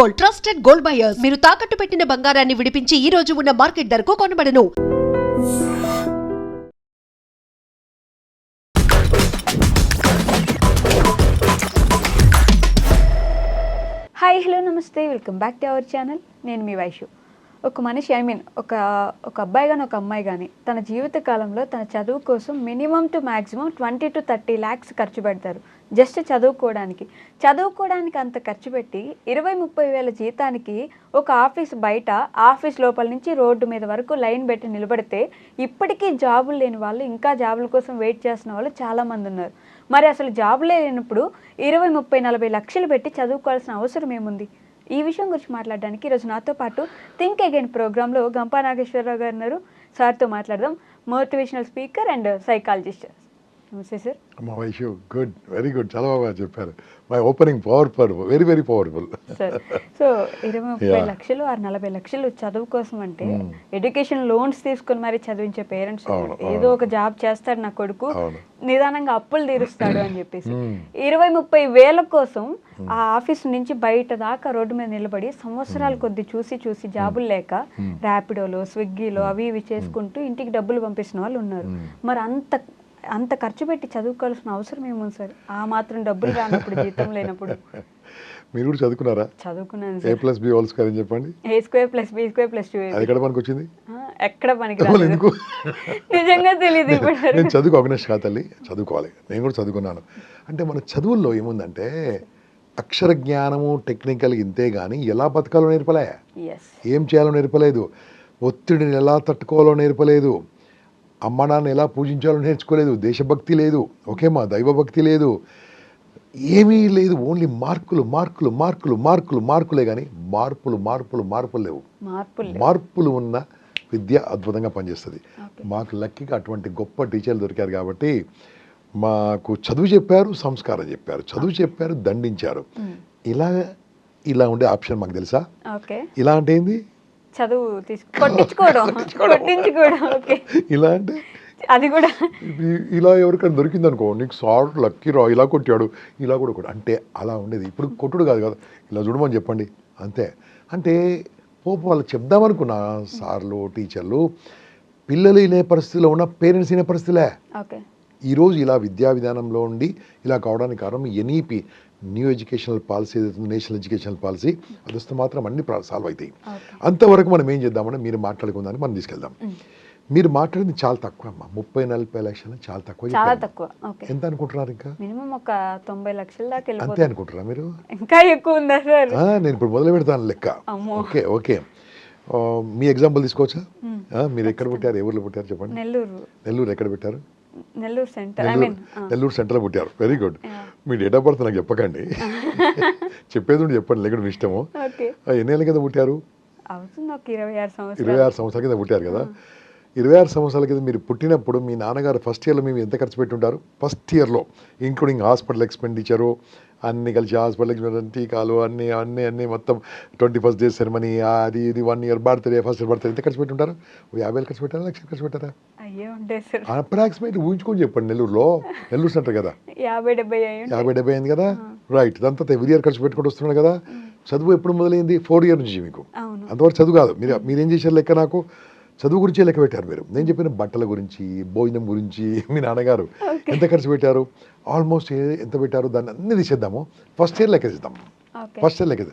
Gold trusted gold buyers. మీరు తాకట్టు పెట్టిన బంగారాన్ని విడిపించి ఈ రోజు ఉన్న మార్కెట్ ధరకు కొనబడను. హాయ్ హలో నమస్తే. Welcome back to our channel నేను మీ వైషు ఒక మనిషి ఐ మీన్ ఒక ఒక అబ్బాయి కానీ ఒక అమ్మాయి కానీ తన జీవిత కాలంలో తన చదువు కోసం minimum to maximum twenty to thirty lakhs ఖర్చు పెడతారు. జస్ట్ చదువుకోవడానికి. చదువుకోవడానికి అంత ఖర్చు పెట్టి ఇరవై ముప్పై వేల జీతానికి ఒక ఆఫీస్ బయట ఆఫీస్ లోపల నుంచి రోడ్డు మీద వరకు లైన్ పెట్టి నిలబడితే ఇప్పటికీ జాబులు లేని వాళ్ళు ఇంకా జాబుల కోసం వెయిట్ చేస్తున్న వాళ్ళు చాలామంది ఉన్నారు. మరి అసలు జాబులే లేనప్పుడు ఇరవై ముప్పై నలభై లక్షలు పెట్టి చదువుకోవాల్సిన అవసరం ఏముంది? ఈ విషయం గురించి మాట్లాడడానికి ఈరోజు నాతో పాటు థింక్ అగైన్ ప్రోగ్రాంలో గంపా నాగేశ్వరరావు గారు ఉన్నారు. సార్తో మాట్లాడదాం. మోటివేషనల్ స్పీకర్ అండ్ సైకాలజిస్ట్ నమస్తే సార్. మా వైషు గుడ్ వెరీ గుడ్ చాలా బాగా చెప్పారు. My opening powerful very very powerful sir so ఇరవై ముప్పై. లక్షలు ఆరు నలభై లక్షలు చదువు కోసం అంటే ఎడ్యుకేషన్ లోన్స్ తీసుకొని మరి చదివించే పేరెంట్స్ ఏదో ఒక జాబ్ చేస్తాడు నా కొడుకు. నిదానంగా అప్పులు తీరుస్తాడు అని చెప్పేసి. Hmm. ఇరవై ముప్పై వేల కోసం ఆ ఆఫీస్ నుంచి బయట దాకా రోడ్డు మీద నిలబడి సంవత్సరాల కొద్ది చూసి చూసి జాబులు లేక ర్యాపిడోలో స్విగ్గీలో అవి ఇవి చేసుకుంటూ ఇంటికి డబ్బులు పంపిస్తున్న వాళ్ళు ఉన్నారు. మరి అంత అంత ఖర్చు పెట్టి చదువుకోవాల్సిన అవసరం ఏముంది సార్? ఆ మాత్రం డబ్బులు రానప్పుడు జీతం లేనప్పుడు. మీరు కూడా చదువుకున్నారా? చదువుకున్నాను A sir plus B whole square అని చెప్పండి. A square plus B square plus two అది ఎక్కడ పనికి వచ్చింది ఎక్కడ పనికి ఎందుకు? నిజంగా తెలియదు నేను చదువుకు అవినాష్ కా తల్లి చదువుకోవాలి. నేను కూడా చదువుకున్నాను. అంటే మన చదువుల్లో ఏముందంటే అక్షర జ్ఞానము టెక్నికల్ ఇంతే కానీ ఎలా బతకాలో నేర్పలే? ఏం చేయాలో నేర్పలేదు. ఒత్తిడిని ఎలా తట్టుకోవాలో నేర్పలేదు. అమ్మ నాన్న ఎలా పూజించాలో నేర్చుకోలేదు దేశభక్తి లేదు ఓకేమా దైవభక్తి లేదు ఏమీ లేదు ఓన్లీ మార్కులు మార్కులు మార్కులు మార్కులు మార్కులే కానీ మార్పులు మార్పులు మార్పులు లేవు. మార్పులు మార్పులు ఉన్న విద్య అద్భుతంగా పనిచేస్తుంది. మాకు లక్కీగా అటువంటి గొప్ప టీచర్లు దొరికారు కాబట్టి మాకు చదువు చెప్పారు సంస్కారం చెప్పారు చదువు చెప్పారు దండించారు. ఇలా ఇలా ఉండే ఆప్షన్ మాకు తెలుసా? ఇలా అంటే ఏంది? చదువు కొట్టించుకోవడం. కొట్టించుకోవడం. ఇలా అంటే అది కూడా ఇలా ఎవరికైనా దొరికింది అనుకో నీకు సార్ లక్కీ రా ఇలా కొట్టాడు ఇలా కూడా కొట్టాడు. అంటే అలా ఉండేది. ఇప్పుడు కొట్టుడు కాదు కదా. ఇలా చూడమని చెప్పండి. అంతే. అంటే పోపు వాళ్ళకి చెప్దామనుకున్నా సార్లు టీచర్లు పిల్లలు వినే పరిస్థితిలో ఉన్న పేరెంట్స్ వినే పరిస్థితిలే. ఈరోజు ఇలా విద్యా విధానంలో ఉండి ఇలా కావడానికి కారణం ఎన్ఈపి. న్యూ ఎడ్యుకేషనల్ పాలసీ ఏదైతే నేషనల్ ఎడ్యుకేషనల్ పాలసీ అది వస్తే మాత్రం అన్ని సాల్వ్ అవుతాయి అంతవరకు మనం ఏం చేద్దామంటే మీరు మాట్లాడుకుందాన్ని మనం తీసుకెళ్దాం. మీరు మాట్లాడింది చాలా తక్కువ అమ్మా. ముప్పై నలభై లక్షలు చాలా తక్కువ చాలా ఎంత అనుకుంటున్నారు ఇంకా? మినిమం ఒక తొంభై లక్షల దాకా అంతే అనుకుంటారా మీరు? ఇంకా ఎక్కువ ఉందా సార్? నేను ఇప్పుడు మొదలు పెడతాను లెక్క. Okay okay. మీ ఎగ్జాంపుల్ తీసుకోవచ్చా? మీరు ఎక్కడ పుట్టారు? ఏ ఊర్లో పుట్టారు చెప్పండి? నెల్లూరు. నెల్లూరు ఎక్కడ పెట్టారు? Nellore centre I Nellore mean Nellore సెంటర్లో పుట్టారు. వెరీ గుడ్ మీ డేట్ ఆఫ్ బర్త్ నాకు చెప్పకండి. చెప్పేది ఉండి చెప్పండి లేకుండా మీ ఇష్టము. ఓకే. ఆ, ఎన్ని ఏళ్ళ కింద పుట్టారు? ఇరవై ఆరు సంవత్సరాలు. ఆరు సంవత్సరాల కింద పుట్టారు కదా. ఇరవై ఆరు సంవత్సరాల కింద మీరు పుట్టినప్పుడు మీ నాన్నగారు ఫస్ట్ ఇయర్లో మేము ఎంత ఖర్చు పెట్టుంటారు? ఫస్ట్ ఇయర్లో ఇంక్లూడింగ్ హాస్పిటల్ ఎక్స్పెండిచరు అన్ని కలిసి హాస్పిటల్ ఎక్స్పెండిచర్ టీకాలు అన్ని అన్ని అన్ని మొత్తం ట్వంటీ ఫస్ట్ డే సెరమనీ అది ఇది one year birthday first year birthday ఎంత ఖర్చు పెట్టుంటారు? యాభై వేలు ఖర్చు పెట్టారా లక్ష ఖర్చు పెట్టారా? అప్రాక్సిమేట్ ఊహించుకొని చెప్పండి నెల్లూరులో నెల్లూరు సెంటర్ కదా? యాభై డెబ్బై. యాభై డెబ్బై అయింది కదా? రైట్ ఇదంతా ఎవ్రీ ఇయర్ ఖర్చు పెట్టుకుంటూ వస్తున్నాడు కదా? చదువు ఎప్పుడు మొదలైంది? ఫోర్ ఇయర్ నుంచి మీకు. అంతవరకు చదువు కాదు. మీరు మీరేం చేశారు లెక్క నాకు? చదువు గురించే లెక్క పెట్టారు మీరు. నేను చెప్పిన బట్టల గురించి భోజనం గురించి మీ నాన్నగారు ఎంత ఖర్చు పెట్టారు? ఆల్మోస్ట్ ఎంత పెట్టారు? దాన్ని అన్ని తీసేద్దాము. ఫస్ట్ ఇయర్ లెక్క చేద్దాం ఫస్ట్ ఇయర్ లెక్క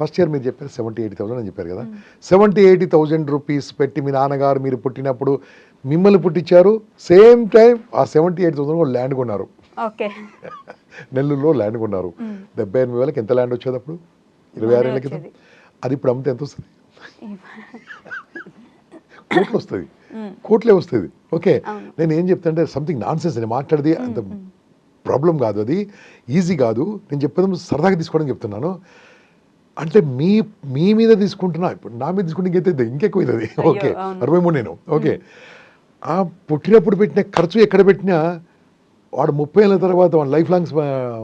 ఫస్ట్ ఇయర్ మీరు చెప్పారు సెవెంటీ ఎయిటీ థౌసండ్ అని చెప్పారు కదా. సెవెంటీ ఎయిటీ థౌసండ్ రూపీస్ పెట్టి మీ నాన్నగారు మీరు పుట్టినప్పుడు మిమ్మల్ని పుట్టించారు. సేమ్ టైం ఆ సెవెంటీ ఎయిట్ థౌసండ్ ల్యాండ్ కొన్నారు. నెల్లూరులో ల్యాండ్ కొన్నారు. డెబ్బై ఎనిమిది వేలకి ఎంత ల్యాండ్ వచ్చేది అప్పుడు? ఇరవై ఆరు ఏళ్ళ క్రితం. అది ఇప్పుడు అమ్మితే ఎంత వస్తుంది? కోట్లు వస్తుంది కోట్లే వస్తుంది. ఓకే. నేను ఏం చెప్తానంటే సంథింగ్ నాన్ సెన్స్ నేను మాట్లాడేది అంత ప్రాబ్లం కాదు అది. ఈజీ కాదు. నేను చెప్పేది సరదాగా తీసుకోవడం చెప్తున్నాను. అంటే మీ మీ మీద తీసుకుంటున్నా ఇప్పుడు నా మీద తీసుకుంటే ఇంకైతే ఇంకెక్కువ అయ్యో, ఓకే. అరవై మూడు నేను. ఓకే. ఆ పుట్టినప్పుడు పెట్టిన ఖర్చు ఎక్కడ పెట్టినా వాడు ముప్పై ఏళ్ళ తర్వాత వాడు లైఫ్ లాంగ్స్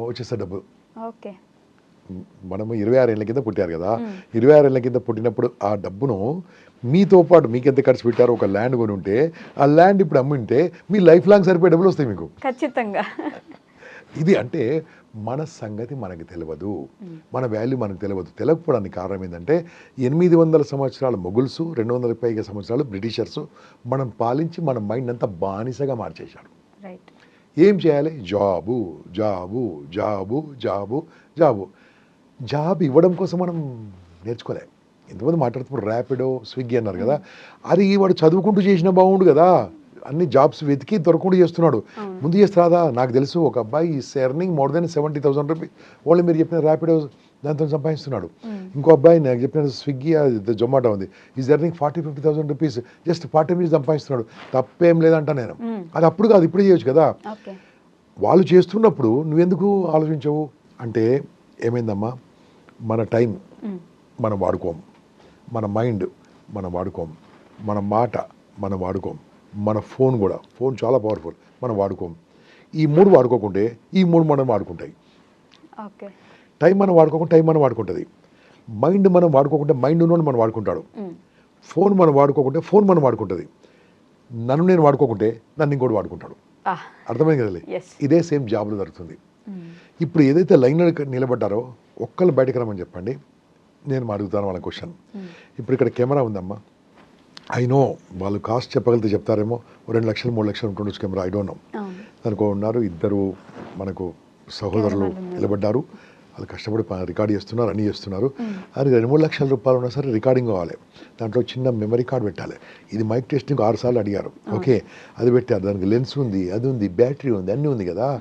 వచ్చేస్తాడు డబ్బు ఓకే. మనము ఇరవై ఆరు ఏళ్ళ కింద పుట్టారు కదా. ఇరవై ఆరు ఏళ్ళ కింద పుట్టినప్పుడు ఆ డబ్బును మీతో పాటు మీకు ఎంత ఖర్చు పెట్టారో ఒక ల్యాండ్ కొని ఉంటే ఆ ల్యాండ్ ఇప్పుడు అమ్మింటే మీ లైఫ్ లాంగ్ సరిపోయే డబ్బులు వస్తాయి మీకు. ఖచ్చితంగా. ఇది అంటే మన సంగతి మనకి తెలియదు మన వాల్యూ మనకు తెలియదు తెలియకపోవడానికి కారణం ఏంటంటే ఎనిమిది వందల సంవత్సరాల మొగుల్స్ రెండు వందల పైగా సంవత్సరాలు బ్రిటిషర్స్ మనం పాలించి మన మైండ్ అంతా బానిసగా మార్చేశారు. రైట్ ఏం చేయాలి? Job job job job job. Job ఇవ్వడం కోసం మనం నేర్చుకోలే. ఇంతమంది మాట్లాడుతున్నారు? ర్యాపిడో స్విగ్గీ అన్నారు కదా. అది వాడు చదువుకుంటూ చేసిన బాగుండు కదా. అన్ని జాబ్స్ వెతికి దొరకకుండా చేస్తున్నాడు. ముందు చేస్తారా నాకు తెలుసు ఒక అబ్బాయి is earning more than seventy thousand rupees వాళ్ళు మీరు చెప్పిన ర్యాపిడో దాంతో సంపాదిస్తున్నాడు. ఇంకో అబ్బాయి నాకు చెప్పిన స్విగ్గీ అది జొమాటో ఉంది. Is earning forty fifty thousand rupees just part time సంపాదిస్తున్నాడు. తప్పేం లేదంట నేను. అది అప్పుడు కాదు ఇప్పుడు చేయొచ్చు కదా. వాళ్ళు చేస్తున్నప్పుడు నువ్వెందుకు ఆలోచించవు? అంటే ఏమైందమ్మా? మన టైం మనం వాడుకోం మన మైండ్ మనం వాడుకోం. మన మాట మనం వాడుకోం. మన ఫోన్ కూడా ఫోన్ చాలా పవర్ఫుల్ మనం వాడుకోం. ఈ మూడు వాడుకోకుంటే ఈ మూడు మనం వాడుకుంటాయి. ఓకే. టైం మనం వాడుకోకుండా టైం మనం వాడుకుంటుంది. మైండ్ మనం వాడుకోకుంటే మైండ్ ఉన్నోడు మనం వాడుకుంటాడు. ఫోన్ మనం వాడుకోకుంటే ఫోన్ మనం వాడుకుంటుంది. నన్ను నేను వాడుకోకుంటే నన్ను ఇంకోటి వాడుకుంటాడు. అర్థమైంది కదలే. ఇదే సేమ్ జాబ్లో జరుగుతుంది. ఇప్పుడు ఏదైతే లైన్లో నిలబడ్డారో ఒక్కళ్ళు బయటకు రమ్మని చెప్పండి. నేను అడుగుతాను వాళ్ళ క్వశ్చన్. ఇప్పుడు ఇక్కడ కెమెరా ఉందమ్మా. ఐ నో వాళ్ళు కాస్ట్ చెప్పగలిగితే చెప్తారేమో రెండు లక్షలు మూడు లక్షలు ఉంటుండొచ్చు కెమెరా ఐ డోంట్ నో. దానికి ఉన్నారు ఇద్దరు మనకు సహోదరులు నిలబడ్డారు. వాళ్ళు కష్టపడి రికార్డ్ చేస్తున్నారు అన్నీ చేస్తున్నారు. అది రెండు మూడు లక్షల రూపాయలు ఉన్నా సరే రికార్డింగ్ కావాలి. దాంట్లో చిన్న మెమరీ కార్డ్ పెట్టాలి. ఇది మైక్ టెస్టింగ్ ఆరు సార్లు అడిగారు. ఓకే అది పెట్టారు. దానికి లెన్స్ ఉంది అది ఉంది బ్యాటరీ ఉంది అన్నీ ఉంది కదా.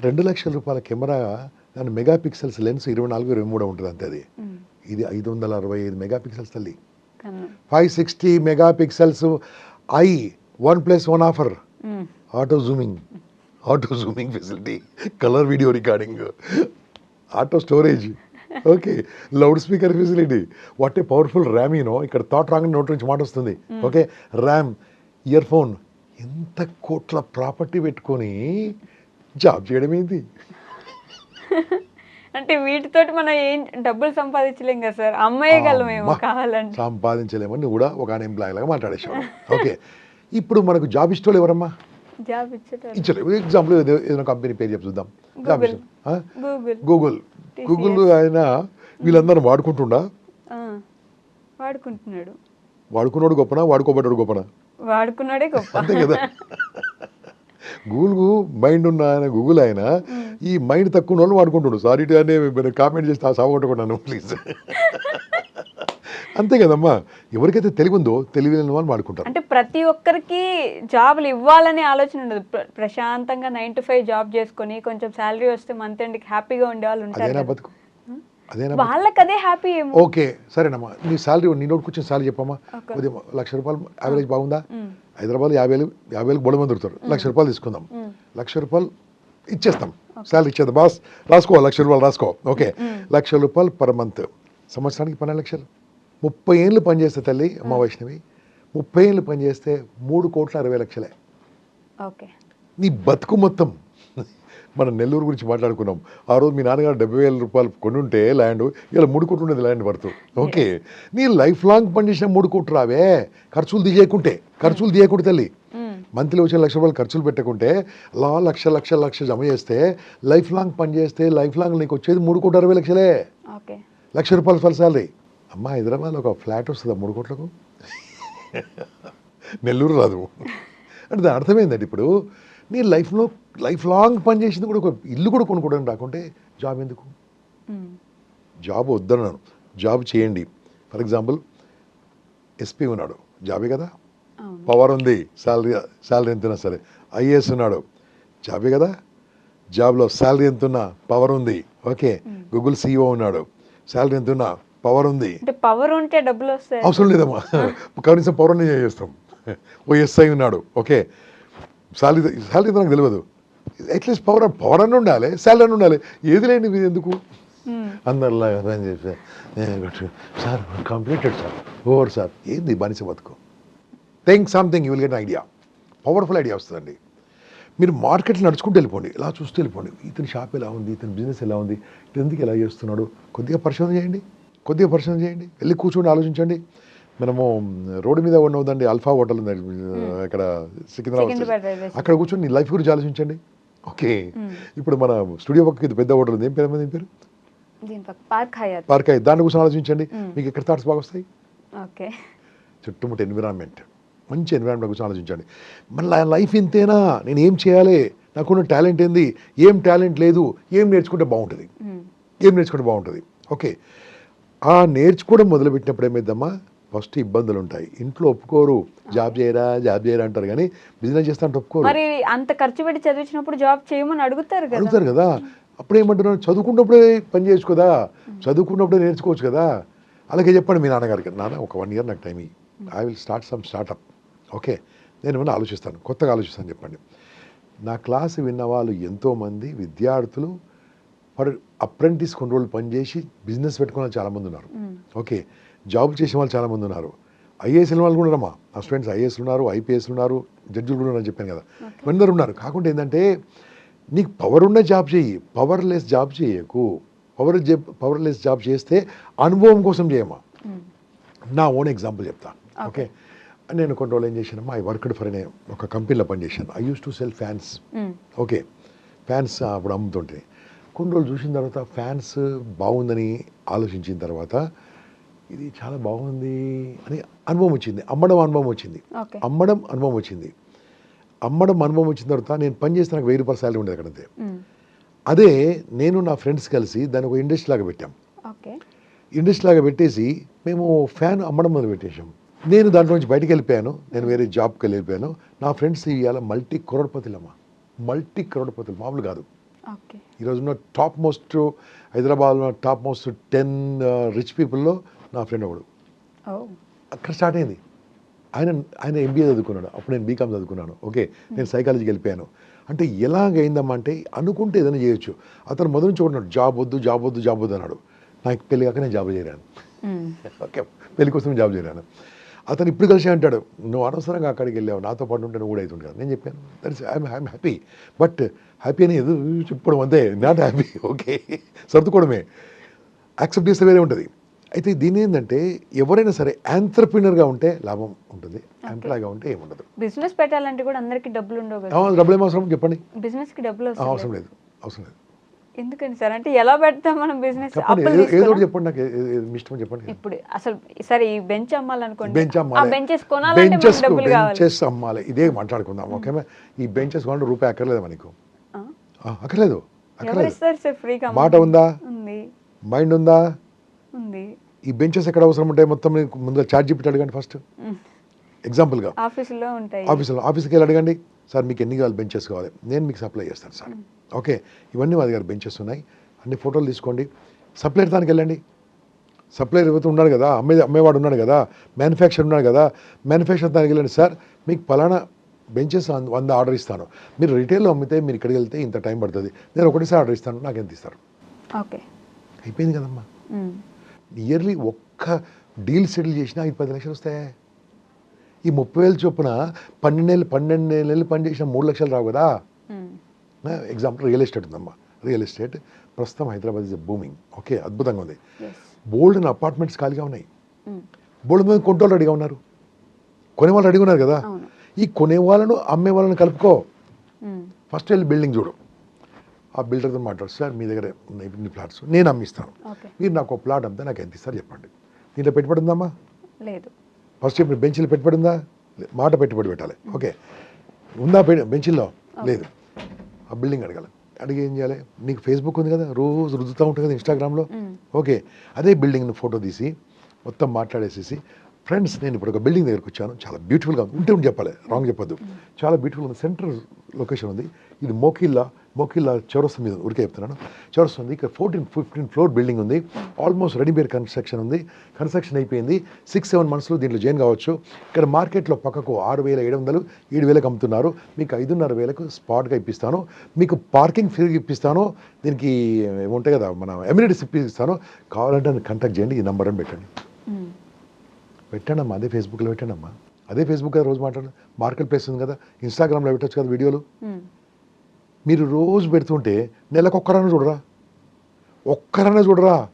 రెండు లక్షల రూపాయల కెమెరా దాని మెగా పిక్సెల్స్ లెన్స్ ఇరవై నాలుగు ఇరవై మూడు ఉంటుంది అంతే అది. ఇది ఐదు వందల అరవై ఐదు మెగా పిక్సెల్స్ తల్లి five sixty megapixels I one plus one offer. Auto zooming auto zooming facility colour video recording auto storage okay loud speaker facility what a powerful RAM you know ఇక్కడ థాట్ రాంగ్ నోట్ నుంచి మాట వస్తుంది. Okay RAM year phone ఎంత కోట్ల property పెట్టుకొని job చేయడం ఏంటి అంటే వీటితోటి మనం ఏం డబ్బులు సంపాదించలేం కదా సార్? అమ్మేయగలం ఏమో అమ్మా, కావాలంటే. సంపాదించలేమని కూడా ఒక ఎంప్లాయ్ లాగా మాట్లాడేసావు ఓకే. ఇప్పుడు మనకు జాబ్ ఇష్టం ఎవరమ్మా? జాబ్ ఇచ్చలేదు ఎగ్జాంపుల్ ఏదైనా కంపెనీ పేరు చెప్పు చూద్దాం. జాబ్? గూగుల్ గూగుల్ ఆయన వీళ్ళందరూ వాడుకుంటుండా? వాడుకుంటున్నాడు. వాడుకున్నాడు గొప్పనా? వాడుకోబడ్డాడు గొప్పనా? వాడుకున్నాడే గొప్ప. అంతే కదా. గూగుల్ మైండ్ ఉన్న ఆయన గూగుల్ ఆయన ఈ మైండ్ తక్కువ వాళ్ళు వాడుకుంటాడు. సారీ అని కామెంట్ చేస్తే ఆ సాగొట్టుకున్నాను ప్లీజ్ అంతే కదమ్మా. ఎవరికైతే తెలివి ఉందో తెలివి లేని వాళ్ళు వాడుకుంటారు. అంటే ప్రతి ఒక్కరికి జాబులు ఇవ్వాలనే ఆలోచన ఉండదు. ప్ర- ప్రశాంతంగా నైన్ టు ఫైవ్ జాబ్ చేసుకొని కొంచెం శాలరీ వస్తే మంత్ ఎండ్కి హ్యాపీగా ఉండే వాళ్ళు ఉంటారు. బతుకు? వాళ్ళకి అదే హ్యాపీ ఏమో. ఓకే సరేనమ్మా. నీ శాలరీ నీ నోట్ కూర్చొని శాలరీ చెప్పమ్మా. ఉదయం లక్ష రూపాయలు యావరేజ్ బాగుందా? హైదరాబాద్ యాభై వేలు యాభై వేలకు బొడ మంది దొరుకుతారు. లక్ష రూపాయలు తీసుకుందాం. లక్ష రూపాయలు ఇచ్చేస్తాం. శాలరీ ఇచ్చేద్దాం బాస్ రాసుకో లక్ష రూపాయలు రాసుకో ఓకే లక్ష రూపాయలు పర్ మంత్ సంవత్సరానికి పన్నెండు లక్షలు. ముప్పై ఏళ్ళు పనిచేస్తే తల్లి అమ్మ వైష్ణవి ముప్పై ఏళ్ళు పనిచేస్తే మూడు కోట్ల అరవై లక్షలే. ఓకే నీ బతుకు మొత్తం. మనం నెల్లూరు గురించి మాట్లాడుకున్నాం. ఆ రోజు మీ నాన్నగారు డెబ్బై వేల రూపాయలు కొనుంటే ల్యాండ్ ఇలా మూడు కోట్లు ఉండేది ల్యాండ్ వర్త్. ఓకే. నీ లైఫ్ లాంగ్ పనిచేసిన మూడు కోట్లు రావే. ఖర్చులు తీయకుంటే ఖర్చులు తీయకుంటే తల్లి. మంత్లీ వచ్చే లక్ష రూపాయలు ఖర్చులు పెట్టకుంటే అలా లక్ష లక్ష లక్ష జమ చేస్తే లైఫ్ లాంగ్ పని చేస్తే లైఫ్ లాంగ్ నీకు వచ్చేది మూడు కోట్ల అరవై లక్షలే. లక్ష రూపాయలు ఫల్ శాలరీ. అమ్మ హైదరాబాద్లో ఒక ఫ్లాట్ వస్తుందా మూడు కోట్లకు? నెల్లూరు రాదు. అంటే దాని అర్థం ఏంటంటే ఇప్పుడు. నీ లైఫ్లో లైఫ్ లాంగ్ పని చేసింది కూడా ఒక ఇల్లు కూడా కొనుక్కోవడానికి రాకుంటే జాబ్ ఎందుకు? జాబ్ వద్దన్నాను. జాబ్ చేయండి. ఫర్ ఎగ్జాంపుల్ ఎస్పీ ఉన్నాడు. జాబే కదా. పవర్ ఉంది శాలరీ శాలరీ ఎంతున్నా సరే. ఐఏఎస్ ఉన్నాడు జాబే కదా. జాబ్లో శాలరీ ఎంతున్నా పవర్ ఉంది ఓకే. గూగుల్ సీఈఓ ఉన్నాడు శాలరీ ఎంతున్నా పవర్ ఉంది. పవర్ ఉంటే డబ్బులు వస్తాయి? అవసరం లేదమ్మా. కనీసం పవర్ చేస్తాం? ఓ ఎస్ఐ ఉన్నాడు ఓకే. శాలరీ శాలరీ నాకు తెలియదు. అట్లీస్ట్ పవర్ పవర్ అని ఉండాలి శాలరీ అని ఉండాలి. ఏది లేని ఎందుకు? అందరిలా రన్ చేసి sir completed sir over sir. ఏంది బానిస బతుకు? Think something you will get idea powerful idea వస్తుందండి. మీరు మార్కెట్లో నడుచుకుంటూ వెళ్ళిపోండి. ఇలా చూస్తూ వెళ్ళిపోండి. ఇతని షాప్ ఎలా ఉంది? ఇతని బిజినెస్ ఎలా ఉంది? ఎందుకు ఎలా చేస్తున్నాడు? కొద్దిగా పరిశోధన చేయండి. కొద్దిగా పరిశోధన చేయండి. వెళ్ళి కూర్చొని ఆలోచించండి. మనము రోడ్డు మీద ఉన్నదండి అల్ఫా హోటల్ ఉంది. ఇక్కడ సికింద్రాబాద్ సికింద్రాబాద్ అక్కడ కూర్చొని నీ లైఫ్ గురించి ఆలోచించండి. ఓకే. ఇప్పుడు మన స్టూడియో పక్కకి ఇది పెద్ద హోటల్ ఉంది. ఏం పేరు దీని పేరు? పక్క పార్క్ హయాత్ దాని కోసం ఆలోచించండి. మీకు ఎక్కడ థాట్స్ బాగా వస్తాయి? ఓకే. చుట్టుముట్టు ఎన్విరాన్మెంట్ మంచి ఎన్విరాన్మెంట్ గురించి ఆలోచించండి. మళ్ళీ లైఫ్ ఇంతేనా? నేను ఏం చేయాలి? నాకున్న టాలెంట్ ఏంది? ఏం టాలెంట్ లేదు? ఏం నేర్చుకుంటే బాగుంటుంది? ఏం నేర్చుకుంటే బాగుంటుంది? ఓకే. ఆ నేర్చుకోవడం మొదలుపెట్టినప్పుడు ఏమైందమ్మా? ఫస్ట్ ఇబ్బందులు ఉంటాయి ఇంట్లో ఒప్పుకోరు. జాబ్ చేయరా? జాబ్ చేయరా అంటారు కానీ బిజినెస్ చేస్తా అంటే ఒప్పుకోరు. మరి అంత ఖర్చు పెట్టి చదివించినప్పుడు జాబ్ చేయమని అడుగుతారు కదా. అడుగుతారు కదా. అప్పుడు ఏమంటున్నారు? చదువుకున్నప్పుడే పని చేయొచ్చు కదా. చదువుకున్నప్పుడే నేర్చుకోవచ్చు కదా. అలాగే చెప్పండి మీ నాన్నగారికి. నాన్న ఒక వన్ ఇయర్ నాకు time I will start some startup okay నేను ఏమైనా ఆలోచిస్తాను కొత్తగా ఆలోచిస్తాను చెప్పండి. నా క్లాస్ విన్న వాళ్ళు ఎంతోమంది విద్యార్థులు ఫర్ అప్రెంటిస్ కొన్ని రోజులు పనిచేసి బిజినెస్ పెట్టుకున్న వాళ్ళు చాలామంది ఉన్నారు. ఓకే జాబ్ చేసే వాళ్ళు చాలామంది ఉన్నారు. ఐఏఎస్ వాళ్ళు కూడా ఉన్నారమ్మా. నా స్టూడెంట్స్ ఐఏఎస్ ఉన్నారు ఐపీఎస్ ఉన్నారు జడ్జిలు కూడా ఉన్నారని చెప్పాను కదా. అందరు ఉన్నారు. కాకుండా ఏంటంటే నీకు పవర్ ఉన్న జాబ్ చెయ్యి పవర్లెస్ జాబ్ చేయకు. పవర్ పవర్లెస్ జాబ్ చేస్తే అనుభవం కోసం చేయమా నా ఓన్ ఎగ్జాంపుల్ చెప్తా. ఓకే. నేను కొన్ని రోజులు ఏం చేశానమ్మా ఐ వర్క్డ్ ఫర్ అనే ఒక కంపెనీలో పనిచేశాను I use to sell fans okay fans అప్పుడు అమ్ముతుంటే. కొన్ని రోజులు చూసిన తర్వాత ఫ్యాన్స్ బాగుందని ఆలోచించిన తర్వాత ఇది చాలా బాగుంది అని అనుభవం వచ్చింది. అమ్మడం అనుభవం వచ్చింది. అమ్మడం అనుభవం వచ్చింది. అమ్మడం అనుభవం వచ్చిన తర్వాత నేను పని చేస్తే నాకు వెయ్యి రూపాయల శాలరీ ఉండేది అక్కడంతే అదే నేను నా ఫ్రెండ్స్ కలిసి దాన్ని ఒక ఇండస్ట్రీ లాగా పెట్టాం. ఇండస్ట్రీ లాగా పెట్టేసి మేము ఫ్యాన్ అమ్మడం మొదలు పెట్టేశాం నేను దాంట్లో నుంచి బయటికి వెళ్ళిపోయాను. నేను వేరే జాబ్కి వెళ్ళిపోయాను. నా ఫ్రెండ్స్ ఇవాళ మల్టీ కరోడ్పతులమ్మ. మల్టీ కరోడ్పతులు మామూలు కాదు. ఓకే. ఈరోజు ఉన్న టాప్ మోస్ట్ హైదరాబాద్లో టాప్ మోస్ట్ టెన్ రిచ్ పీపుల్లో నా ఫ్రెండ్ ఒకడు. అక్కడ స్టార్ట్ అయింది. ఆయన ఆయన ఎంబీఏ చదువుకున్నాడు. అప్పుడు నేను బీకామ్ చదువుకున్నాను. ఓకే. నేను సైకాలజీకి వెళ్ళిపోయాను. అంటే ఎలాగైందమ్మా అంటే అనుకుంటే ఏదైనా చేయొచ్చు. అతను మొదటి నుంచి ఉన్నాడు జాబ్ వద్దు జాబ్ వద్దు జాబ్ వద్దు అన్నాడు. నాకు పెళ్ళి కాక నేను జాబ్ చేరాను ఓకే. పెళ్ళి కోసం జాబ్ చేరాను అతను ఇప్పుడు కలిసి అంటాడు నువ్వు అనవసరంగా అక్కడికి వెళ్ళావు నాతో పాటు ఉంటే నువ్వు కూడా అవుతుంది కదా నేను చెప్పాను that's I'm I'm happy but happy అని ఎదురు చెప్పడం అంతే నాట్ హ్యాపీ ఓకే సర్దుకోవడమే. యాక్సెప్ట్ చేస్తే వేరే ఉంటుంది. అయితే దీని ఏంటంటే ఎవరైనా సరే ఆంటర్ప్రినర్గా ఉంటే లాభం ఉంటుంది ఎంప్లాయ్గా ఉంటే ఏముండదు బిజినెస్ పెట్టాలంటే కూడా అందరికి డబ్బులు ఉండవు డబ్బులు ఏం అవసరం? చెప్పండి. బిజినెస్కి డబ్బులు అవసరం లేదు. అవసరం లేదు. ఎందుకని సార్? అంటే ఎలా పెడతాం మనం బిజినెస్ చెప్పండి ఏదో- నాకు ఇష్టం చెప్పండి. ఇప్పుడు అసలు సరే ఈ బెంచ్ అమ్మాలనుకోండి బెంచ్ అమ్మాలి. బెంచెస్ కొనాలంటే డబ్బులు అమ్మాలి. ఇదే మాట్లాడుకుందాం ఓకేమా ఈ బెంచెస్ కొనండి రూపాయి అక్కర్లేదు మనకు? అక్కర్లేదు అక్కర్లేదు. మాట ఉందా? ఉంది. మైండ్ ఉందా? ఉంది. ఈ బెంచెస్ ఎక్కడ అవసరం ఉంటాయి? మొత్తం ముందుగా ఛార్జ్ చెప్పి అడగండి ఫస్ట్ ఎగ్జాంపుల్గా ఆఫీసులో ఉంటాయి. ఆఫీసులో ఆఫీస్కి వెళ్ళి అడగండి. సార్ మీకు ఎన్ని కావాలి బెంచెస్ కావాలి? నేను మీకు సప్లై చేస్తాను సార్. ఓకే ఇవన్నీ మా దగ్గర బెంచెస్ ఉన్నాయి. అన్ని ఫోటోలు తీసుకోండి. సప్లైర్ దానికి వెళ్ళండి. సప్లైర్ ఎవరితో ఉన్నాడు కదా అమ్మే అమ్మేవాడు ఉన్నాడు కదా మ్యానుఫ్యాక్చర్ ఉన్నాడు కదా మ్యానుఫ్యాక్చర్ దానికి వెళ్ళండి. సార్ మీకు పలానా బెంచెస్ వంద ఆర్డర్ ఇస్తాను. మీరు రిటైల్లో అమ్మితే మీరు ఇక్కడికి వెళ్తే ఇంత టైం పడుతుంది. నేను ఒకటేసారి ఆర్డర్ ఇస్తాను నాకు ఎంత ఇస్తారు? ఓకే. అయిపోయింది కదమ్మా. ఇయర్లీ ఒక్క డీల్ సెటిల్ చేసినా ఐదు పది లక్షలు వస్తాయి? ఈ ముప్పై వేలు చొప్పున పన్నెండు నెలలు పన్నెండు నెలలు పని చేసిన మూడు లక్షలు రావు కదా. ఎగ్జాంపుల్ రియల్ ఎస్టేట్ ఉందమ్మా. రియల్ ఎస్టేట్ ప్రస్తుతం హైదరాబాద్ ఇస్ బూమింగ్. ఓకే అద్భుతంగా ఉంది. బోల్డ్ అపార్ట్మెంట్స్ ఖాళీగా ఉన్నాయి. బోల్డ్ మంది కొంటోళ్ళు రెడీగా ఉన్నారు. కొనేవాళ్ళు రెడీగా ఉన్నారు కదా. ఈ కొనే వాళ్ళను అమ్మే వాళ్ళని కలుపుకో. ఫస్ట్ వెళ్ళి బిల్డింగ్ చూడు. ఆ బిల్డర్తో మాట్లాడు. సార్ మీ దగ్గర ఉన్నాయి ఇన్ని ప్లాట్స్ నేను అమ్మిస్తాను. మీరు నాకు ఒక ప్లాట్ అమ్మితే నాకు ఎంత ఇస్తారు చెప్పండి. దీంట్లో పెట్టుబడి ఉందమ్మా? లేదు. ఫస్ట్ ఇప్పుడు బెంచ్లో పెట్టుబడి ఉందా మాట పెట్టుబడి పెట్టాలి. ఓకే. ఉందా బె- బెంచ్లో లేదు. ఆ బిల్డింగ్ అడగాలి. అడిగి ఏం చేయాలి? నీకు ఫేస్బుక్ ఉంది కదా? రోజు రుద్దుతూ ఉంటుంది కదా ఇన్స్టాగ్రామ్లో. ఓకే. అదే బిల్డింగ్ని ఫోటో తీసి మొత్తం మాట్లాడేసేసి ఫ్రెండ్స్ నేను ఇప్పుడు ఒక బిల్డింగ్ దగ్గరకు వచ్చాను. చాలా బ్యూటిఫుల్గా ఉంది. ఉంటే ఉండి చెప్పాలి. రాంగ్ చెప్పొద్దు. చాలా బ్యూటిఫుల్ ఉంది. సెంటర్ లొకేషన్ ఉంది. ఇది మోకిల్లా మోకిల్లా చౌరస్తా మీద ఉరికే చెప్తున్నాను. చౌరస్తా ఉంది. ఇక్కడ ఫోర్టీన్ ఫిఫ్టీన్ ఫ్లోర్ బిల్డింగ్ ఉంది. ఆల్మోస్ట్ రెడీమేడ్ కన్స్ట్రక్షన్ ఉంది. కన్స్ట్రక్షన్ అయిపోయింది. సిక్స్ సెవెన్ మంత్స్లో దీంట్లో జాయిన్ కావచ్చు. ఇక్కడ మార్కెట్లో పక్కకు ఆరు వేల ఏడు వందలు ఏడు వేలకు అమ్ముతున్నారు. మీకు ఐదున్నర వేలకు స్పాట్గా ఇప్పిస్తాను. మీకు పార్కింగ్ ఫ్రీ ఇప్పిస్తాను. దీనికి ఏముంటాయి కదా మన ఎమ్యూనిటీస్ ఇప్పిస్తాను. కావాలంటే నన్ను కాంటాక్ట్ చేయండి. ఈ నెంబర్ అని పెట్టండి. ఉమ్. పెట్టండి అమ్మా అదే ఫేస్బుక్లో పెట్టండి అమ్మా అదే ఫేస్బుక్ కదా రోజు మాట్లాడు మార్కెట్ ప్లేస్ ఉంది కదా. ఇన్స్టాగ్రామ్లో పెట్టచ్చు కదా వీడియోలు. మీరు రోజు పెడుతుంటే నెలకు ఒక్కరన్నా చూడరా? ఒక్కరన్నా చూడరా.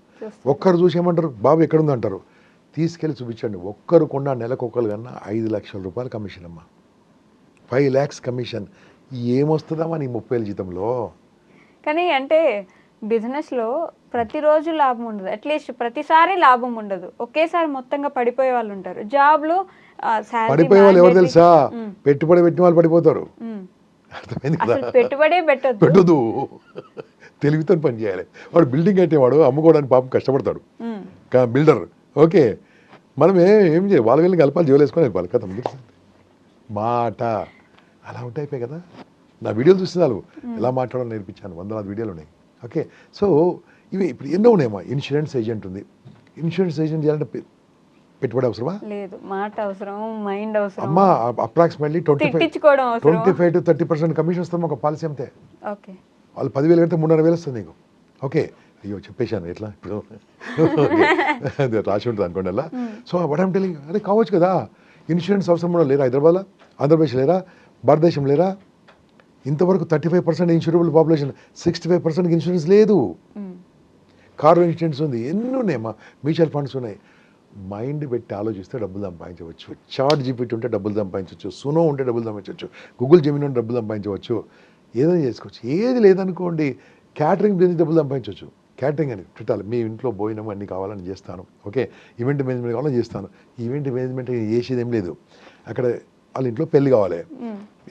ఒక్కరు చూసి ఏమంటారు? బాబు ఎక్కడుంది? అంటారు. తీసుకెళ్ళి చూపించండి. ఒక్కరు కొన్న నెలకు ఒక్కరు కన్నా ఐదు లక్షల రూపాయలు కమిషన్ అమ్మా. Five lakhs commission. ఏమొస్తుందమ్మా నీ ముప్పై వేల జీతంలో? కానీ అంటే బిజినెస్లో ప్రతిరోజు లాభం ఉండదు. అట్లీస్ట్ ప్రతిసారి లాభం ఉండదు. ఒకేసారి మొత్తంగా పడిపోయే వాళ్ళు ఉంటారు. జాబ్లో పడిపోయే వాళ్ళు ఎవరు తెలుసా? పెట్టుబడి పెట్టిన వాళ్ళు పడిపోతారు. అర్థమైంది కదా? పెట్టుబడే పెట్టద్దు. పెట్టదు తెలివితో పని చేయాలి. వాడు బిల్డింగ్ కట్టేవాడు అమ్ముకోవడానికి పాపం కష్టపడతాడు. కా- బిల్డర్. ఓకే. మనం ఏ- ఏం చేయాలి వాళ్ళ వెళ్ళి కలపాలి జోలు వేసుకొని వెళ్ళిపోవాలి. కదా మాట. అలా ఉంటాయిపోయి కదా? నా వీడియోలు చూస్తున్నారు ఎలా మాట్లాడాలో నేర్పించాను. వందలాది వీడియోలు ఉన్నాయి. ఓకే. సో ఇవి ఇప్పుడు ఎన్నో ఉన్నాయమ్మా. ఇన్సూరెన్స్ ఏజెంట్ ఉంది. ఇన్సూరెన్స్ ఏజెంట్ చేయాలంటే పెట్టుబడి అవసరమా? లేదు మాట అవసరం మైండ్ అవసరం. అమ్మా అప్రాక్సిమేట్లీ ట్వంటీ ఫైవ్ తిట్టించుకోవడం అవసరం. Twenty five to thirty percent commission వస్తాం ఒక పాలసీ అంతే. ఓకే. వాళ్ళు పదివేలు కడితే మూడున్నర వేలు వస్తుంది నీకు. ఓకే. అయ్యో చెప్పేశాను ఎట్లా? ఇప్పుడు రాసి ఉంటుంది అనుకోండి అలా. సో వాట్ ఐమ్ టెలింగ్ అదే కావచ్చు కదా. ఇన్సూరెన్స్ అవసరం కూడా లేరా హైదరాబాద్లో? ఆంధ్రప్రదేశ్ లేరా? భారతదేశం లేరా? ఇంతవరకు thirty five percent insurable population sixty five percent insurance లేదు కారు ఇన్సూరెన్స్ ఉంది. ఎన్ని ఉన్నాయమ్మా మ్యూచువల్ ఫండ్స్ ఉన్నాయి. మైండ్ పెట్టి ఆలోచిస్తే డబ్బులు సంపాదించవచ్చు. చార్ట్ జీపీటీ ఉంటే డబ్బులు సంపాదించవచ్చు. సునో ఉంటే డబ్బులు సంపాదించవచ్చు. గూగుల్ జమీన్ ఉంటే డబ్బులు సంపాదించవచ్చు. ఏదైనా చేసుకోవచ్చు. ఏది లేదనుకోండి క్యాటరింగ్ బిజినెస్ డబ్బులు సంపాదించవచ్చు. క్యాటరింగ్ అని పెట్టాలి మీ ఇంట్లో భోజనం అన్ని కావాలని చేస్తాను. ఓకే? ఈవెంట్ మేనేజ్మెంట్ కావాలని చేస్తాను. ఈవెంట్ మేనేజ్మెంట్ చేసేది ఏం లేదు. అక్కడ వాళ్ళ ఇంట్లో పెళ్ళి కావాలి.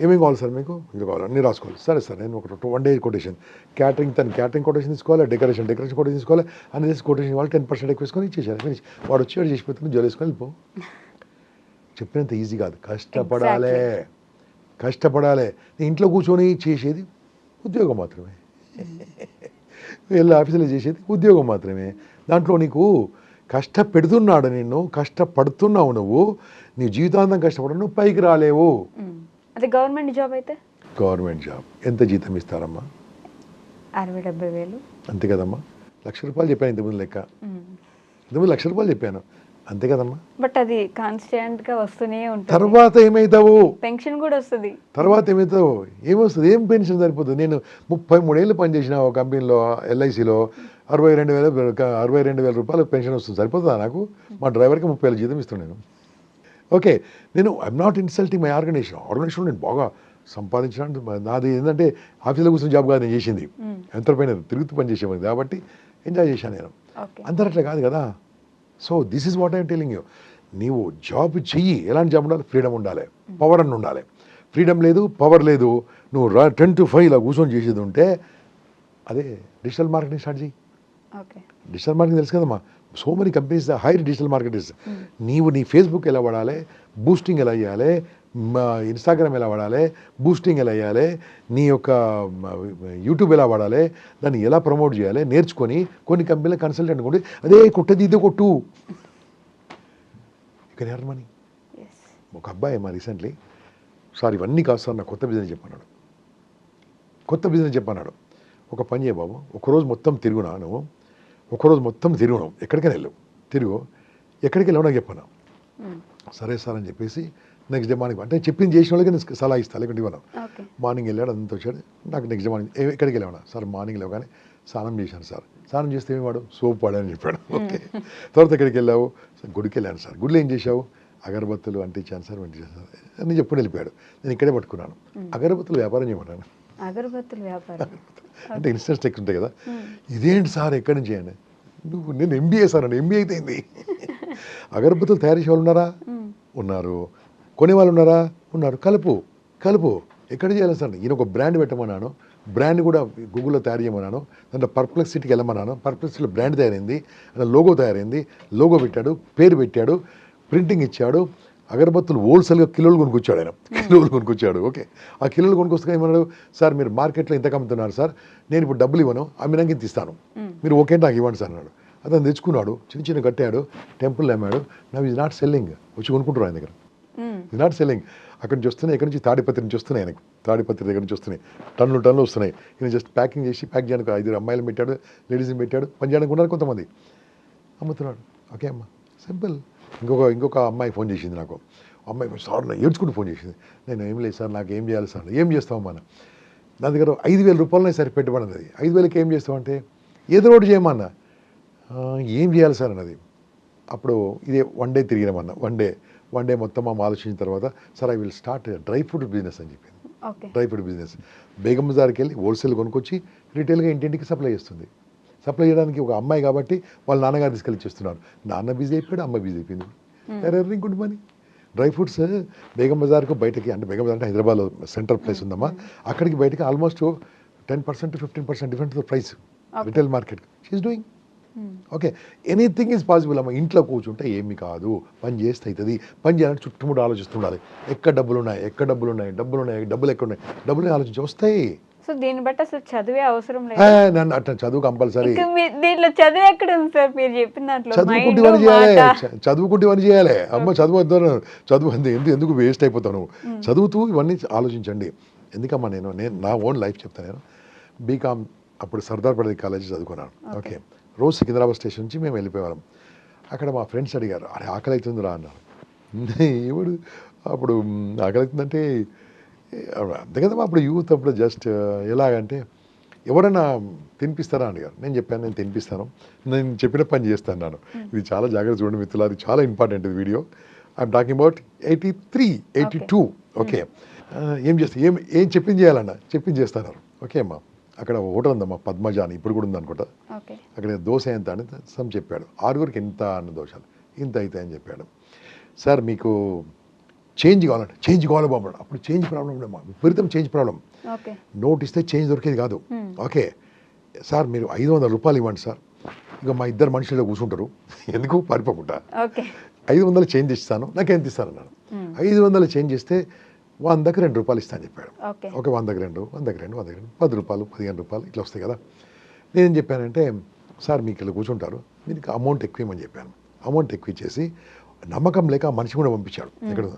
ఏమేమి కావాలి సార్ మీకు? ఇంకా కావాలి? అన్నీ రాసుకోవాలి. సరే సార్ నేను ఒక వన్ డే కొటేషన్ క్యాటరింగ్ తను క్యాటరింగ్ కొటేషన్ తీసుకోవాలి డెకరేషన్ డెకరేషన్ కొటేషన్ తీసుకోవాలి. అన్ని చేసి కొటేషన్ వాళ్ళు టెన్ పర్సెంట్ ఎక్కువ వేసుకొని ఇచ్చేసారు. ఫినిష్ వాడు వచ్చి వాడు చేసి పెట్టుకుని జోలు వేసుకొని వెళ్ళిపో. చెప్పినంత ఈజీ కాదు. కష్టపడాలి. కష్టపడాలి. ఇంట్లో కూర్చొని చేసేది ఉద్యోగం మాత్రమే. వెళ్ళి ఆఫీసులో చేసేది ఉద్యోగం మాత్రమే. దాంట్లో నీకు కష్టపెడుతున్నాడు నిన్ను కష్టపడుతున్నావు నువ్వు నీ జీవితాంతం కష్టపడ నువ్వు పైకి రాలేవు. అది గవర్నమెంట్ జాబ్ అయితే? Government job. ఎంత జీతం ఇస్తారమ్మా? అరవై డెబ్బై వేలు. అంతే కదమ్మా. లక్ష రూపాయలు చెప్పాను ఇంతకుముందు లెక్క. ఇంతకుముందు లక్ష రూపాయలు చెప్పాను. అంతే కదమ్మా. బట్ అది కాన్స్టెంట్గా వస్తూనే ఉంటుంది. తర్వాత ఏమవుతావు పెన్షన్ కూడా వస్తుంది. తర్వాత ఏమవుతావు ఏమొస్తుంది? ఏం పెన్షన్ సరిపోతుంది? నేను ముప్పై మూడేళ్ళు పనిచేసిన ఒక కంపెనీలో ఎల్ఐసిలో అరవై రెండు వేల అరవై రెండు వేల రూపాయలు పెన్షన్ వస్తుంది. సరిపోతుందా నాకు? మా డ్రైవర్కి ముప్పై వేల జీతం ఇస్తున్నాను ఓకే నేను I'm not insulting my organisation organisation నేను బాగా సంపాదించడానికి నాది ఏంటంటే ఆఫీస్లో కూర్చొని జాబ్ కాదు నేను చేసింది. ఎంతపైన తిరుగుతూ పని చేసేవాడిని కాబట్టి ఎంజాయ్ చేశాను నేను. ఓకే అందరూ అట్లా కాదు కదా. So this is what I'm telling you నీవు జాబ్ చెయ్యి. ఎలాంటి జాబ్ ఉండాలి? ఫ్రీడమ్ ఉండాలి. పవర్ అని ఉండాలి. ఫ్రీడమ్ లేదు పవర్ లేదు. నువ్వు రా టెన్ టు ఫైవ్ ఇలా కూర్చొని చేసేది ఉంటే అదే డిజిటల్ మార్కెటింగ్ స్టార్ట్ చేయి ఓకే డిజిటల్ మార్కెటింగ్ తెలుసు కదమ్మా? సో మెనీ కంపెనీస్ హై డిజిటల్ మార్కెటింగ్స్ నీవు నీ ఫేస్బుక్ ఎలా వాడాలి? బూస్టింగ్ ఎలా చేయాలి? ఇన్స్టాగ్రామ్ ఎలా వాడాలి? బూస్టింగ్ ఎలా చేయాలి నీ యొక్క యూట్యూబ్ ఎలా వాడాలి? దాన్ని ఎలా ప్రమోట్ చేయాలి? నేర్చుకొని కొన్ని కంపెనీల కన్సల్టెంట్ కొట్టి అదే కొట్టది ఇదే కొట్టు. ఇక్కడ మనీ ఒక అబ్బాయి మా రీసెంట్లీ సార్ ఇవన్నీ కాదు సార్ నా కొత్త బిజినెస్ చెప్పన్నాడు కొత్త బిజినెస్ చెప్పన్నాడు ఒక పని చేయ బాబు ఒకరోజు మొత్తం తిరుగునా నువ్వు? ఒకరోజు మొత్తం తిరుగునావు ఎక్కడికైనా వెళ్ళు. తిరుగు. ఎక్కడికి వెళ్ళావు నాకు చెప్పాను సరే సార్ అని చెప్పేసి నెక్స్ట్ డే మార్నింగ్ అంటే చెప్పింది చేసిన వాళ్ళకి నేను సలహా ఇస్తాను లేకుంటే ఇవ్వను. మార్నింగ్ వెళ్ళాడు అంతా వచ్చాడు. నాకు నెక్స్ట్ డే మార్నింగ్ "ఏ- ఎక్కడికి వెళ్ళావా సార్ మార్నింగ్ లేవగానే స్నానం చేశాను సార్. స్నానం చేస్తే ఏమి వాడు? సోప్ వాడని చెప్పాడు. ఓకే. తర్వాత ఎక్కడికి వెళ్ళావు? సార్ గుడికి వెళ్ళాను సార్. గుడిలో ఏం చేశావు? అగరబత్తులు అంటించాను సార్ వంటించాను సార్. అన్నీ చెప్పుకుని వెళ్ళిపోయాడు. నేను ఇక్కడే పట్టుకున్నాను. అగరబత్తులు వ్యాపారం చేయమన్నాను అగరబత్తుల వ్యాపారం. అంటే ఇన్స్టెన్స్ టెక్ ఉంటాయి కదా. ఇదేంటి సార్? ఎక్కడి నుంచి అండి నువ్వు నేను ఎంబీఏ సార్ అని ఎంబీఏ అయితే అయింది అగరబత్తులు తయారు చేసే వాళ్ళు ఉన్నారా? ఉన్నారు. కొనే వాళ్ళు ఉన్నారా. ఉన్నారు కలుపు కలుపు. ఎక్కడ చేయాలి సార్? ఈయన ఒక బ్రాండ్ పెట్టమన్నాను. బ్రాండ్ కూడా గూగుల్లో తయారు చేయమన్నాను. దాంట్లో పర్ప్లెక్సిటీకి వెళ్ళమన్నాను. పర్ప్లెక్సిటీలో బ్రాండ్ తయారైంది. అలా లోగో తయారైంది. లోగో పెట్టాడు పేరు పెట్టాడు ప్రింటింగ్ ఇచ్చాడు. అగరబత్తులు హోల్సేల్గా కిలోలు కొనుక్కొచ్చాడు ఆయన. కిలోలు కొనుక్కొచ్చాడు. ఓకే. ఆ కిలోలు కొనుక్కొస్తే ఏమన్నాడు? సార్ మీరు మార్కెట్లో ఇంతకు అమ్ముతున్నారు సార్. నేను ఇప్పుడు డబ్బులు ఇవ్వను. అమ్మినాక ఇంత ఇస్తాను. మీరు ఓకే నాకు ఇవ్వండి సార్ అన్నాడు. అతను తెచ్చుకున్నాడు. చిన్న చిన్న కట్టాడు. Temple అమ్మాడు. Now is not selling. వచ్చి కొనుక్కుంటారు ఆయన దగ్గర. ఇస్ నాట్ సెల్లింగ్ అక్కడ నుంచి వస్తున్నాయి ఇక్కడ నుంచి తాడిపత్రి నుంచి వస్తున్నాయి ఆయనకు. తాడిపత్రి దగ్గర నుంచి వస్తున్నాయి. టన్నులు టన్నులు వస్తున్నాయి. ఈయన జస్ట్ ప్యాకింగ్ చేసి ప్యాక్ చేయడానికి ఐదు అమ్మాయిలు పెట్టాడు లేడీస్ని పెట్టాడు పని చేయడానికి ఉన్నారు కొంతమంది. అమ్ముతున్నాడు. ఓకే అమ్మ. సింపుల్. ఇంకొక ఇంకొక అమ్మాయి ఫోన్ చేసింది నాకు. అమ్మాయి సార్ నా ఏడ్చుకుంటూ ఫోన్ చేసింది. నేను ఏం లేదు సార్ నాకు ఏం చేయాలి సార్ ఏం చేస్తామమ్మా నా నా దగ్గర ఐదు వేల రూపాయలనే సరే పెట్టుబడి అన్నది ఐదు వేలకి ఏం చేస్తామంటే ఏదో ఒకటి చేయమన్నా. ఏం చేయాలి సార్? అన్నది. అప్పుడు ఇదే వన్ డే తిరిగినామన్నా వన్ డే. వన్ డే మొత్తం ఆమె ఆలోచించిన తర్వాత sir I will start dry fruit business అని చెప్పింది డ్రై ఫ్రూట్ బిజినెస్. బేగం బజార్కి వెళ్ళి హోల్సేల్ కొనుక్కొచ్చి రీటైల్గా ఇంటింటికి సప్లై చేస్తుంది. సప్లై చేయడానికి ఒక అమ్మాయి కాబట్టి వాళ్ళ నాన్నగారు తీసుకెళ్ళి ఇచ్చేస్తున్నారు నాన్న బిజీ అయిపోయాడు అమ్మాయి బిజీ అయిపోయింది. Earning good money dry fruits Begum బజార్కు బయటకి అంటే బేగం బజార్ అంటే హైదరాబాద్లో సెంటర్ ప్లేస్ ఉందమ్మా. అక్కడికి బయటకి almost ten percent fifteen percent different price. Retail market. She's doing okay anything is possible అమ్మ ఇంట్లో కూర్చుంటే ఏమి కాదు. పని చేస్తే అవుతుంది పని చేయాలంటే చుట్టుముట్టు ఆలోచిస్తుండాలి ఎక్కడ డబ్బులు ఉన్నాయి? ఎక్కడ డబ్బులు ఉన్నాయి? డబ్బులు ఉన్నాయి? డబ్బులు ఎక్కడ ఉన్నాయి? డబ్బులు ఆలోచించి వస్తాయి. సో దీన్ని బట్టి అసలు చదివే అవసరం లేదు. నన్ను అట్లా చదువు కంపల్సరీ. దీంట్లో చదువు ఎక్కడ ఉంది సార్? మీరు చెప్పిన దాంట్లో చదువుకుంటే పని చేయాలి. చదువుకుంటే పని చేయాలి. అమ్మ చదువు వద్దు చదువు అంది ఎందుకు ఎందుకు వేస్ట్ అయిపోతాను చదువుతూ ఇవన్నీ ఆలోచించండి. ఎందుకమ్మా నేను? నేను నా ఓన్ లైఫ్ చెప్తాను నేను. బీకామ్ అప్పుడు సర్దార్ పటేల్ కాలేజీ చదువుకున్నాను. ఓకే రోజు సికింద్రాబాద్ స్టేషన్ నుంచి మేము వెళ్ళిపోయేవాళ్ళం. అక్కడ మా ఫ్రెండ్స్ అడిగారు అరే ఆకలి అవుతుందిరా అన్నారు. ఎవడు అప్పుడు ఆకలి అవుతుందంటే అంతే కదమ్మా అప్పుడు యూత్ అప్పుడు జస్ట్ ఎలాగంటే ఎవరైనా తినిపిస్తారా? అని అడిగారు. నేను చెప్పాను నేను తినిపిస్తాను. నేను చెప్పిన పని చేస్తాను నేను ఇది చాలా జాగ్రత్త చూడండి మిత్రులు అది చాలా ఇంపార్టెంట్ ఇది video. I'm talking about eighty three eighty two okay ఏం చేస్తా? ఏం ఏం చెప్పింది చేయాలన్న? చెప్పింది చేస్తున్నారు ఓకే అమ్మా. అక్కడ హోటల్ ఉందమ్మా పద్మజ అని ఇప్పుడు కూడా ఉందనుకుంటా. అక్కడ దోశ ఎంత అని సమ్ చెప్పాడు. ఆరుగురికి ఎంత అన్న దోశలు ఇంత అయితే అని చెప్పాడు. సార్ మీకు చేంజ్ కావాలంటే. చేంజ్ కావాలి బాబు. అప్పుడు చేంజ్ ప్రాబ్లం ఉండమ్మా విపరీతం చేంజ్ ప్రాబ్లం నోట్ ఇస్తే చేంజ్ దొరికేది కాదు. ఓకే. సార్ మీరు ఐదు వందల రూపాయలు ఇవ్వండి సార్. ఇక మా ఇద్దరు మనుషులు కూర్చుంటారు. ఎందుకు పారిపోకుండా? ఐదు వందలు చేంజ్ ఇస్తాను. నాకు ఎంత ఇస్తాను అన్నాడు ఐదు వందలు చేంజ్ ఇస్తే వందకి రెండు రూపాయలు ఇస్తాను చెప్పాడు. ఓకే. వందకి రెండు వందకి రెండు వందకి రెండు పది రూపాయలు పదిహేను రూపాయలు ఇట్లా వస్తాయి కదా. నేనేం చెప్పానంటే సార్ మీకు ఇలా కూర్చుంటారు. మీకు అమౌంట్ ఎక్కువ ఇవ్వమని చెప్పాను. అమౌంట్ ఎక్కువ ఇచ్చేసి నమ్మకం లేక మనిషి కూడా పంపించాడు. ఇక్కడ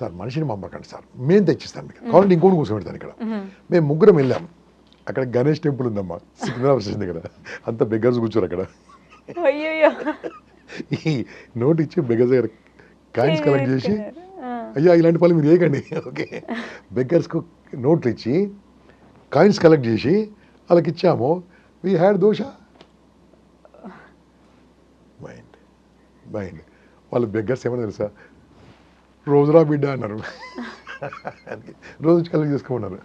సార్ మనిషిని పంపకండి సార్. మేము తెచ్చిస్తాను మీకు. కావాలంటే ఇంకోటి కూర్చోబెడతాను ఇక్కడ. మేము. ముగ్గురం వెళ్ళాం. అక్కడ గణేష్ టెంపుల్ ఉందమ్మా. సికింద్రాబాద్ స్టేషన్ దగ్గర. అంత బెగ్గర్స్ కూర్చోరు అక్కడ. ఈ నోట్ ఇచ్చి బెగ్గర్స్ దగ్గర కాయిన్స్ కలెక్ట్ చేసి అయ్యా ఇలాంటి పనులు మీరు చేయకండి. ఓకే. బెగ్గర్స్కు నోట్లు ఇచ్చి కాయిన్స్ కలెక్ట్ చేసి వాళ్ళకి ఇచ్చాము. We had dosa mind mind వాళ్ళు బెగ్గర్స్ ఏమన్నా తెలుసా? రోజురా బిడ్డ అన్నారు. రోజు collect చేసుకోమన్నారు.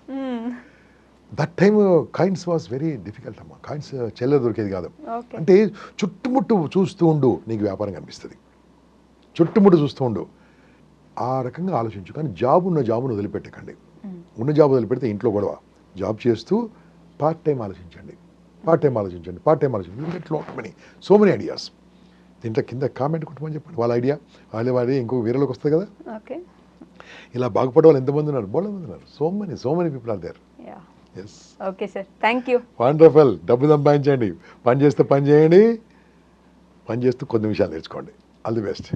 That time coins was very difficult అమ్మా. కాయిన్స్ చెల్ల దొరికేది కాదు. అంటే చుట్టుముట్టు చూస్తూ ఉండు నీకు వ్యాపారం కనిపిస్తుంది. చుట్టుముట్టు చూస్తూ ఉండు. ఆ రకంగా ఆలోచించు. కానీ జాబ్ ఉన్న జాబును వదిలిపెట్టకండి. ఉన్న జాబ్ వదిలిపెడితే ఇంట్లో గొడవ. జాబ్ చేస్తూ పార్ట్ టైం ఆలోచించండి. పార్ట్ టైం ఆలోచించండి. పార్ట్ టైం ఆలోచించండి. Get lot many so many ideas దీంట్లో కింద కామెంట్ కొట్టమని చెప్పండి. వాళ్ళ ఐడియా వాళ్ళ వాడి ఇంకో వేరేలోకి వస్తుంది కదా? ఇలా బాగుపడే వాళ్ళు ఎంతమంది ఉన్నారు? బోళ్ళ మంది ఉన్నారు. So many so many people are there yes okay sir thank you wonderful డబ్బు సంపాదించండి. పని చేస్తే పని చేయండి. పని చేస్తూ కొన్ని విషయాలు నేర్చుకోండి. All the best